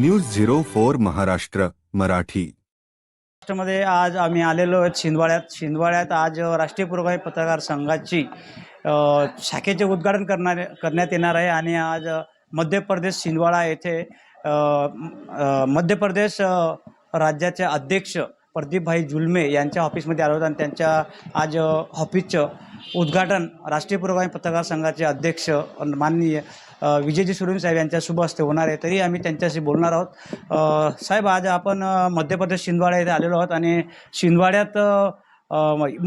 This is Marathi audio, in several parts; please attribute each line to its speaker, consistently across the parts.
Speaker 1: News zero four Maharashtra Marathi.
Speaker 2: महाराष्ट्रामध्ये आज आम्ही आलेलो आहोत शिंदवाड्यात. शिंदवाड्यात आज राष्ट्रीय पुरोगामी पत्रकार संघाची शाखेचे उद्घाटन करणार करण्यात येणार आहे आणि आज मध्य प्रदेश शिंदवाडा येथे मध्य प्रदेश राज्याचे अध्यक्ष प्रदीपभाई जुलमे यांच्या ऑफिसमध्ये आलो होतो आणि त्यांच्या आज ऑफिसचं उद्घाटन राष्ट्रीय पुरोगामी पत्रकार संघाचे अध्यक्ष माननीय विजयजी सुरेन साहेब यांच्या शुभ हस्ते होणार आहे. तरी आम्ही त्यांच्याशी बोलणार आहोत. साहेब आज आपण मध्य प्रदेश शिंदवाडा येथे आलेलो आहोत आणि शिंदवाड्यात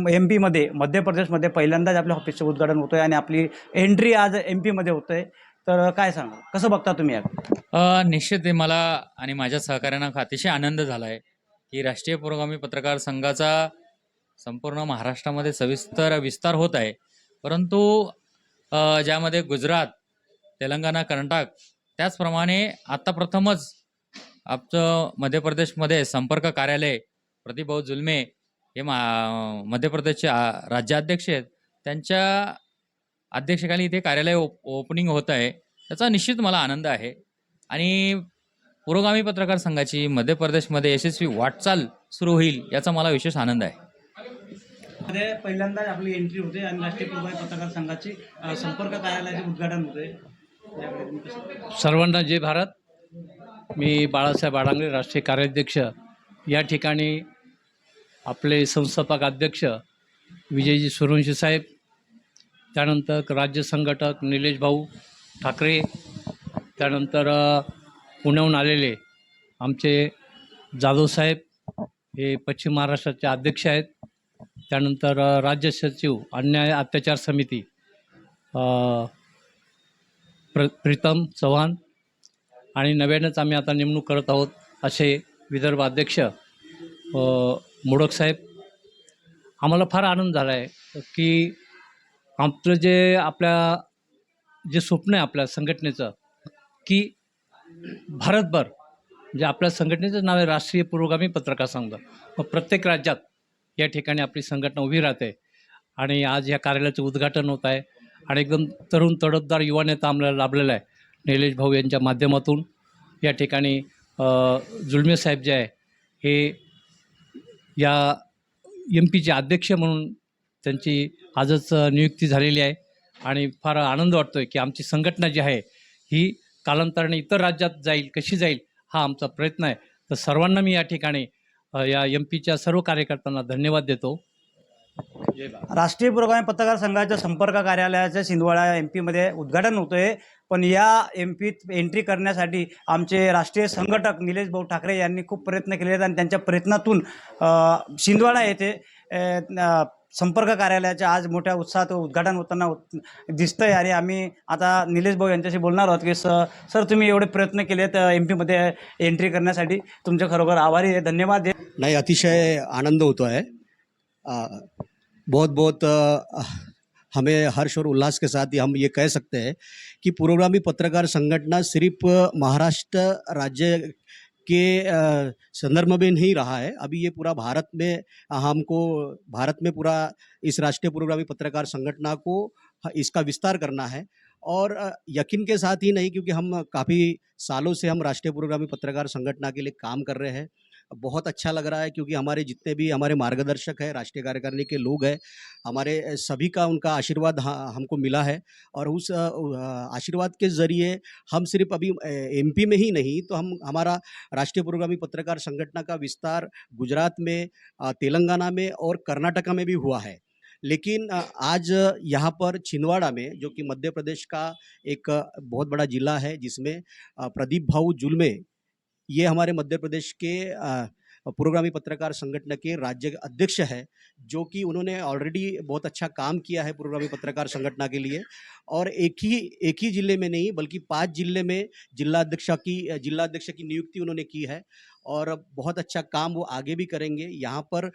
Speaker 2: एम पीमध्ये मध्य प्रदेशमध्ये पहिल्यांदाच आपल्या ऑफिसचं उद्घाटन होतं आहे आणि आपली एंट्री आज एम पीमध्ये होतं आहे तर काय सांगा कसं बघता तुम्ही यात
Speaker 3: निश्चित मला आणि माझ्या सहकाऱ्यांना अतिशय आनंद झाला आहे की राष्ट्रीय पुरोगामी पत्रकार संघाचा संपूर्ण महाराष्ट्रामध्ये सविस्तर विस्तार होत आहे. परंतु ज्यामध्ये गुजरात तेलंगणा कर्नाटक. त्याचप्रमाणे आत्ता प्रथमच आमचं मध्य प्रदेशमध्ये संपर्क कार्यालय प्रतिभाऊ जुलमे हे मा मध्य प्रदेशचे राज्याध्यक्ष आहेत. त्यांच्या अध्यक्षकाली इथे कार्यालय ओप ओपनिंग होत आहे. त्याचा निश्चित मला आनंद आहे. आणि पुरोगामी पत्रकार संघाची मध्य प्रदेशमध्ये यशस्वी वाटचाल सुरू होईल याचा मला विशेष आनंद आहे.
Speaker 2: मध्ये आपली एंट्री होते आणि राष्ट्रीय पुरोगामी पत्रकार संघाची संपर्क कार्यालयाचे उद्घाटन होते.
Speaker 4: सर्वांना जय भारत. मी बाळासाहेब आडांगळे राष्ट्रीय कार्याध्यक्ष. या ठिकाणी आपले संस्थापक अध्यक्ष विजयजी सुरवंशी साहेब त्यानंतर राज्य संघटक निलेश भाऊ ठाकरे त्यानंतर पुण्याहून आलेले आमचे जाधव साहेब हे पश्चिम महाराष्ट्राचे अध्यक्ष आहेत. त्यानंतर राज्य सचिव अन्याय अत्याचार समिती प्र प्रीतम चव्हाण. आणि नव्यानेच आम्ही आता नेमणूक करत आहोत असे विदर्भ अध्यक्ष मोडक साहेब. आम्हाला फार आनंद झाला आहे की आपलं जे आपल्या जे स्वप्न आहे आपल्या संघटनेचं की भारतभर जे आपल्या संघटनेचं नाव आहे राष्ट्रीय पुरोगामी पत्रकार संघ. मग प्रत्येक राज्यात या ठिकाणी आपली संघटना उभी राहते. आणि आज या कार्यालयाचं उद्घाटन होत आहे. आणि एकदम तरुण तडफदार युवा नेता आम्हाला लाभलेला आहे. निलेश भाऊ यांच्या माध्यमातून या ठिकाणी जुलमे साहेब जे आहे हे या एम पीचे अध्यक्ष म्हणून त्यांची आजच नियुक्ती झालेली आहे. आणि फार आनंद वाटतो आहे की आमची संघटना जी आहे ही कालांतराने इतर राज्यात जाईल कशी जाईल हा आमचा प्रयत्न आहे. तर सर्वांना मी या ठिकाणी या एम पीच्या सर्व कार्यकर्त्यांना धन्यवाद देतो.
Speaker 2: राष्ट्रीय पुरोगामी पत्रकार संघाच्या संपर्क कार्यालयाचं शिंदवाडा एम पीमध्ये उद्घाटन होतं आहे पण या एम पीत एंट्री करण्यासाठी आमचे राष्ट्रीय संघटक निलेश भाऊ ठाकरे यांनी खूप प्रयत्न केले आहेत आणि त्यांच्या प्रयत्नातून शिंदवाडा येथे संपर्क कार्यालयाच्या आज मोठ्या उत्साहात उद्घाटन होताना दिसतंय. आणि आम्ही आता निलेश भाऊ यांच्याशी बोलणार आहोत की सर सर तुम्ही एवढे प्रयत्न केलेत एम पीमध्ये एंट्री करण्यासाठी. तुमचे खरोखर आभारी आहे. धन्यवाद. आहे
Speaker 5: नाही अतिशय आनंद होतो आहे बहुत बहुत हमें हर्ष और उल्लास के साथ ही हम ये कह सकते हैं कि पुरोगामी पत्रकार संगठन सिर्फ़ महाराष्ट्र राज्य के संदर्भ में नहीं रहा है। अभी ये पूरा भारत में, हमको, भारत में पूरा इस राष्ट्रीय पुरोगामी पत्रकार संगठन को इसका विस्तार करना है। और यकीन के साथ ही नहीं, क्योंकि हम काफ़ी सालों से हम राष्ट्रीय पुरोगामी पत्रकार संगठन के लिए काम कर रहे हैं। बहुत अच्छा लग रहा है क्योंकि हमारे जितने भी हमारे मार्गदर्शक हैं, राष्ट्रीय कार्यकारिणी के लोग हैं, हमारे सभी का उनका आशीर्वाद हमको मिला है और उस आशीर्वाद के ज़रिए हम सिर्फ़ अभी एमपी में ही नहीं तो हम, हमारा राष्ट्रीय प्रोग्रामी पत्रकार संगठन का विस्तार गुजरात में तेलंगाना में और कर्नाटका में भी हुआ है। लेकिन आज यहाँ पर छिंदवाड़ा में, जो कि मध्य प्रदेश का एक बहुत बड़ा ज़िला है जिसमें प्रदीप भाऊ जुलमे ये हमारे मध्य प्रदेश के प्रोग्रामी पत्रकार संगठन के राज्य अध्यक्ष है, जो कि उन्होंने ऑलरेडी बहुत अच्छा काम किया है पुरोगामी पत्रकार संगठन के लिए। और एक ही एक ही ज़िले में नहीं, बल्कि पाँच ज़िले में जिला अध्यक्ष की, जिला अध्यक्ष की नियुक्ति उन्होंने की है। और बहुत अच्छा काम वो आगे भी करेंगे। यहाँ पर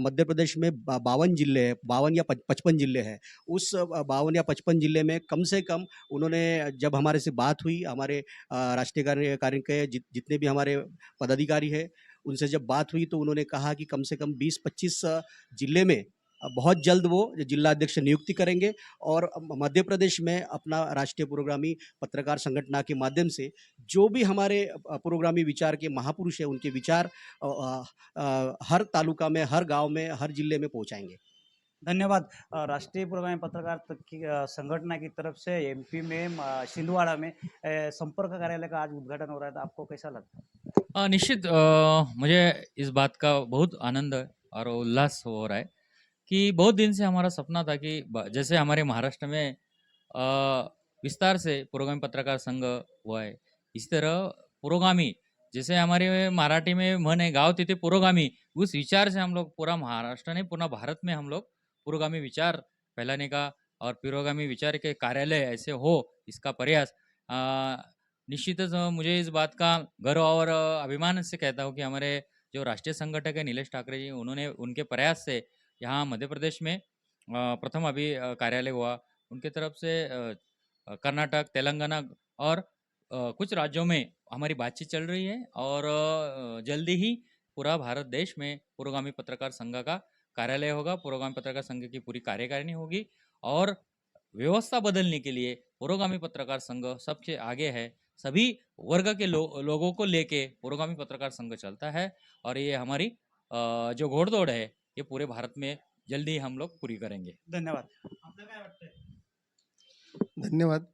Speaker 5: मध्य प्रदेश में बावन ज़िले हैं बावन या पचपन ज़िले हैं। उस बावन या पचपन ज़िले में कम से कम उन्होंने जब हमारे से बात हुई हमारे राष्ट्रीय कार्य कार्य के जित, जितने भी हमारे पदाधिकारी हैं उनसे जब बात हुई तो उन्होंने कहा कि कम से कम 20-25 ज़िले में बहुत जल्द वो जिला अध्यक्ष नियुक्ति करेंगे और मध्य प्रदेश में अपना राष्ट्रीय प्रोग्रामी पत्रकार संगठना के माध्यम से जो भी हमारे प्रोग्रामी विचार के महापुरुष हैं उनके विचार हर तालुका में हर गाँव में हर ज़िले में पहुंचाएँगे।
Speaker 2: धन्यवाद। राष्ट्रीय पुरोगामी पत्रकार की संगठना की तरफ़ से एमपी में छिंदवाड़ा में संपर्क कार्यालय का आज उद्घाटन हो रहा है तो आपको कैसा लगता है?
Speaker 3: निश्चित मुझे इस बात का बहुत आनंद है और उल्लास हो रहा है कि बहुत दिन से हमारा सपना था कि ब- जैसे हमारे महाराष्ट्र में अ, विस्तार से पुरोगामी पत्रकार संघ हुआ है। इसी तरह पुरोगामी जैसे हमारे मराठी में मन है गाँव तिथे पुरोगामी उस विचार से हम लोग पूरा महाराष्ट्र नहीं पूरा भारत में हम लोग पुरोगामी विचार फैलाने का और पुरोगामी विचार के कार्यालय ऐसे हो इसका प्रयास। अ, निश्चितच अ, मुझे इस बात का गर्व और अ, अभिमान से कहता हूँ कि हमारे जो राष्ट्रीय संगठक है नीलेश ठाकरे जी उन्होंने उनके प्रयास से यहाँ मध्य प्रदेश में प्रथम अभी कार्यालय हुआ। उनके तरफ़ से कर्नाटक तेलंगाना और कुछ राज्यों में हमारी बातचीत चल रही है और जल्दी ही पूरा भारत देश में पुरोगामी पत्रकार संघ का कार्यालय होगा। पुरोगामी पत्रकार संघ की पूरी कार्यकारिणी होगी और व्यवस्था बदलने के लिए पुरोगामी पत्रकार संघ सबसे आगे है। सभी वर्ग के लो, लोगों को लेके पुरोगामी पत्रकार संघ चलता है और ये हमारी जो घोड़दौड़ है ये पूरे भारत में जल्दी हम लोग पूरी करेंगे।
Speaker 2: धन्यवाद। आपलं काय वाटतंय?
Speaker 6: धन्यवाद।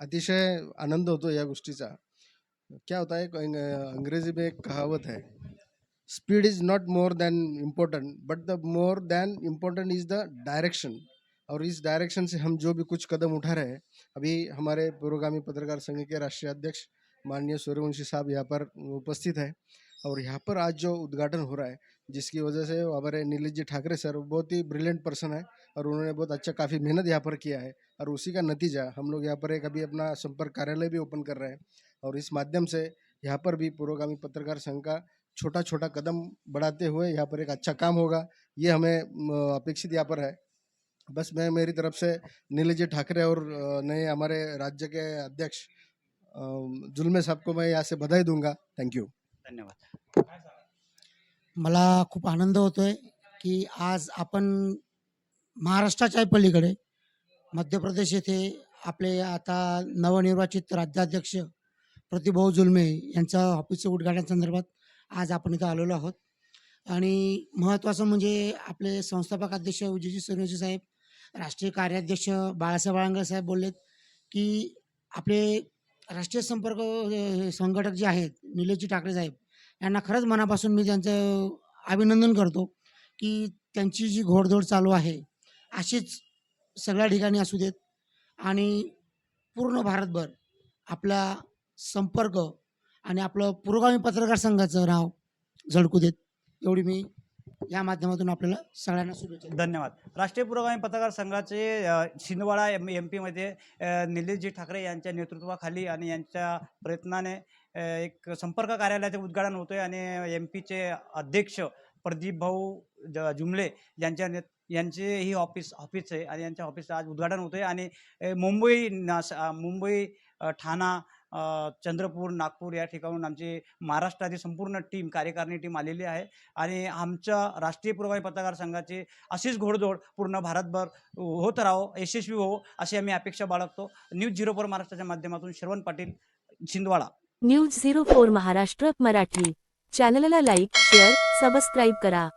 Speaker 6: अतिशय आनंद होतो या गोष्टीचा। क्या होता है एक अंग- अंग्रेजी में एक कहावत है speed is not more than important but the more than important is the direction और इस डायरेक्शन से हम जो भी कुछ कदम उठा रहे हैं अभी हमारे पुरोगामी पत्रकार संघ के राष्ट्रीय अध्यक्ष माननीय सूर्यवंशी साहब यहाँ पर उपस्थित है और यहाँ पर आज जो उद्घाटन हो रहा है जिसकी वजह से हमारे नीलेश जी ठाकरे सर बहुत ही ब्रिलियंट पर्सन है और उन्होंने बहुत अच्छा काफ़ी मेहनत यहाँ पर किया है और उसी का नतीजा हम लोग यहाँ पर एक अभी अपना संपर्क कार्यालय भी ओपन कर रहे हैं और इस माध्यम से यहाँ पर भी पुरोगामी पत्रकार संघ का छोटा छोटा कदम बढ़ाते हुए यहाँ पर एक अच्छा काम होगा, ये हमें अपेक्षित यहाँ पर है। बस मैं, मेरी तरफ़ से नीलेश जी ठाकरे और नए हमारे राज्य के अध्यक्ष जुल्मे साहब को मैं यहाँ से बधाई दूँगा। थैंक यू
Speaker 2: धन्यवाद।
Speaker 7: मला खूप आनंद होतोय की आज आपण महाराष्ट्राच्या पलीकडे मध्य प्रदेश येथे आपले आता नवनिर्वाचित राज्याध्यक्ष प्रतिभाऊ जुलमे यांचं ऑफिसचं उद्घाटन संदर्भात आज आपण इथं आलेलो आहोत. आणि महत्त्वाचं म्हणजे आपले संस्थापक अध्यक्ष विजयजी सूर्यवंशी साहेब राष्ट्रीय कार्याध्यक्ष बाळासाहेब बाळंगर साहेब बोललेत की आपले राष्ट्रीय संपर्क संघटक जे आहेत निलेशजी ठाकरे साहेब यांना खरंच मनापासून मी त्यांचं अभिनंदन करतो की त्यांची जी घोडदौड चालू आहे अशीच सगळ्या ठिकाणी असू देत आणि पूर्ण भारतभर आपला संपर्क आणि आपलं पुरोगामी पत्रकार संघाचं नाव झळकू देत. एवढी मी या माध्यमातून आपल्याला सगळ्यांना शुभेच्छा
Speaker 2: धन्यवाद. राष्ट्रीय पुरोगामी पत्रकार संघाचे छिंदवाडा एम एम पीमध्ये अ, निलेशजी ठाकरे यांच्या नेतृत्वाखाली आणि यांच्या प्रयत्नाने एक संपर्क कार्यालयाचे उद्घाटन होतोय आणि एम पीचे अध्यक्ष प्रदीप भाऊ ज जुमले यांच्या ने यांचे ही ऑफिस ऑफिस आहे आणि यांच्या ऑफिसचं आज उद्घाटन होतंय आणि मुंबई नास मुंबई ठाणा चंद्रपूर नागपूर या ठिकाणून आमची महाराष्ट्राची संपूर्ण टीम कार्यकारिणी टीम आलेली आहे आणि आमच्या राष्ट्रीय पुरवाई पत्रकार संघाची अशीच घोडदौड पूर्ण भारतभर होत राहो यशस्वी हो अशी आम्ही अपेक्षा बाळगतो. न्यूज झिरो फोर महाराष्ट्राच्या माध्यमातून Shravan Patil Chhindwara.
Speaker 8: News zero four Maharashtra Marathi. चॅनलला लाईक शेअर सबस्क्राईब करा.